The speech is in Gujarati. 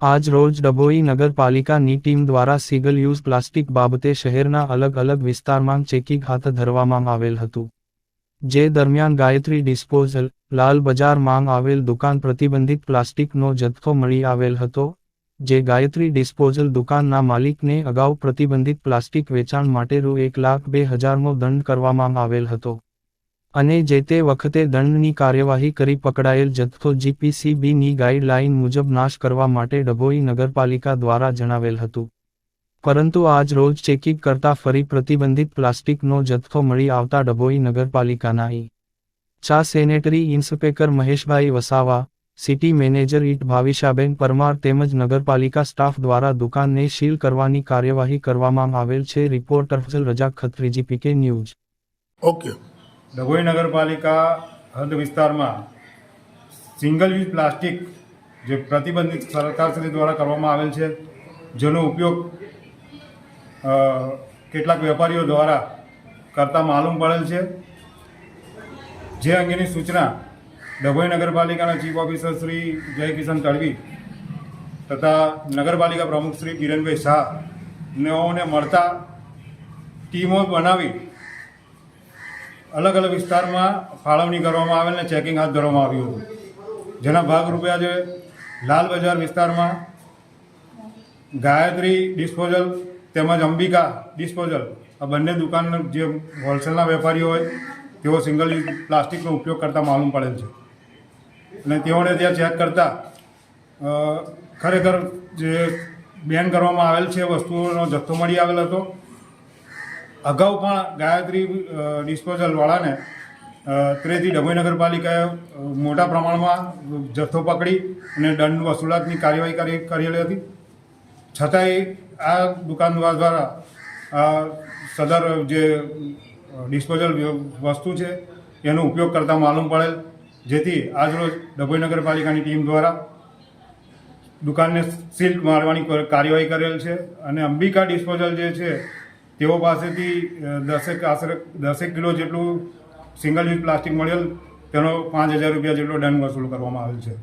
આજ રોજ ડભોઈ નગરપાલિકાની ટીમ દ્વારા સિંગલ યુઝ પ્લાસ્ટિક બાબતે શહેરના અલગ અલગ વિસ્તારમાં ચેકિંગ હાથ ધરવામાં આવેલ હતું. જે દરમિયાન ગાયત્રી ડિસ્પોઝલ, લાલ બજારમાં આવેલ દુકાન પ્રતિબંધિત પ્લાસ્ટિકનો જથ્થો મળી આવેલ હતો, જે ગાયત્રી ડિસ્પોઝલ દુકાનના માલિકને અગાઉ પ્રતિબંધિત પ્લાસ્ટિક વેચાણ માટે રૂ એક લાખ બે હજારનો દંડ કરવામાં આવેલ હતો. અને જે તે વખતે દંડની કાર્યવાહી કરી પકડાયેલ જથ્થો જીપીસીબીની ગાઈડલાઈન મુજબ નાશ કરવા માટે ડભોઈ નગરપાલિકા દ્વારા જણાવેલ હતું. પરંતુ આજ રોજ ચેકિંગ કરતા ફરી પ્રતિબંધિત પ્લાસ્ટિકનો જથ્થો મળી આવતા ડભોઈ નગરપાલિકાના ઈ. ચા sanitary inspector Maheshbhai Vasava, city manager ઈટ ભાવિશાબેન પરમાર તેમજ નગરપાલિકા સ્ટાફ દ્વારા દુકાનને સીલ કરવાની કાર્યવાહી કરવામાં આવેલ છે, reporter Raja Khatriji, PK news. Okay. Dabhoi નગરપાલિકા હદ વિસ્તારમાં સિંગલ યુઝ પ્લાસ્ટિક જે પ્રતિબંધિત સરકારશ્રી દ્વારા કરવામાં આવેલ છે, જેનો ઉપયોગ કેટલાક વેપારીઓ દ્વારા કરતા માલુમ પડેલ છે. જે અંગેની સૂચના ડભોઈ નગરપાલિકાના ચીફ ઓફિસર શ્રી જયકિશન તડવી તથા નગરપાલિકા પ્રમુખ શ્રી કિરણભાઈ શાહ નેઓને મળતા ટીમો બનાવી અલગ અલગ વિસ્તારમાં ફાળવણી કરવામાં આવેલ અને ચેકિંગ હાથ ધરવામાં આવ્યું હતું. જેના ભાગરૂપે આજે લાલ બજાર વિસ્તારમાં ગાયત્રી ડિસ્પોઝલ તેમજ અંબિકા ડિસ્પોઝલ આ બંને દુકાનના જે હોલસેલના વેપારીઓ હોય, તેઓ સિંગલ યુઝ પ્લાસ્ટિકનો ઉપયોગ કરતા માલુમ પડેલ છે. અને તેઓને ત્યાં ચેક કરતાં ખરેખર જે બેન કરવામાં આવેલ છે, વસ્તુઓનો જથ્થો મળી આવેલ હતો. અગાઉ પણ ગાયત્રી ડિસ્પોઝલવાળાને ત્રેથી ડભોઈ નગરપાલિકાએ મોટા પ્રમાણમાં જથ્થો પકડી અને દંડ વસૂલાતની કાર્યવાહી કરી, કરેલી હતી. છતાંય આ દુકાનદાર દ્વારા સદર જે ડિસ્પોઝલ વસ્તુ છે, એનો ઉપયોગ કરતા માલુમ પડેલ, જેથી આજરોજ ડભોઈ નગરપાલિકાની ટીમ દ્વારા દુકાનને સીલ મારવાની કાર્યવાહી કરેલ છે. અને અંબિકા ડિસ્પોઝલ જે છે તેઓ પાસેથી દસેક આશરે, દસેક કિલો જેટલું સિંગલ યુઝ પ્લાસ્ટિક મળેલ તેનો પાંચ હજાર રૂપિયા જેટલો દંડ વસૂલ કરવામાં આવેલ છે.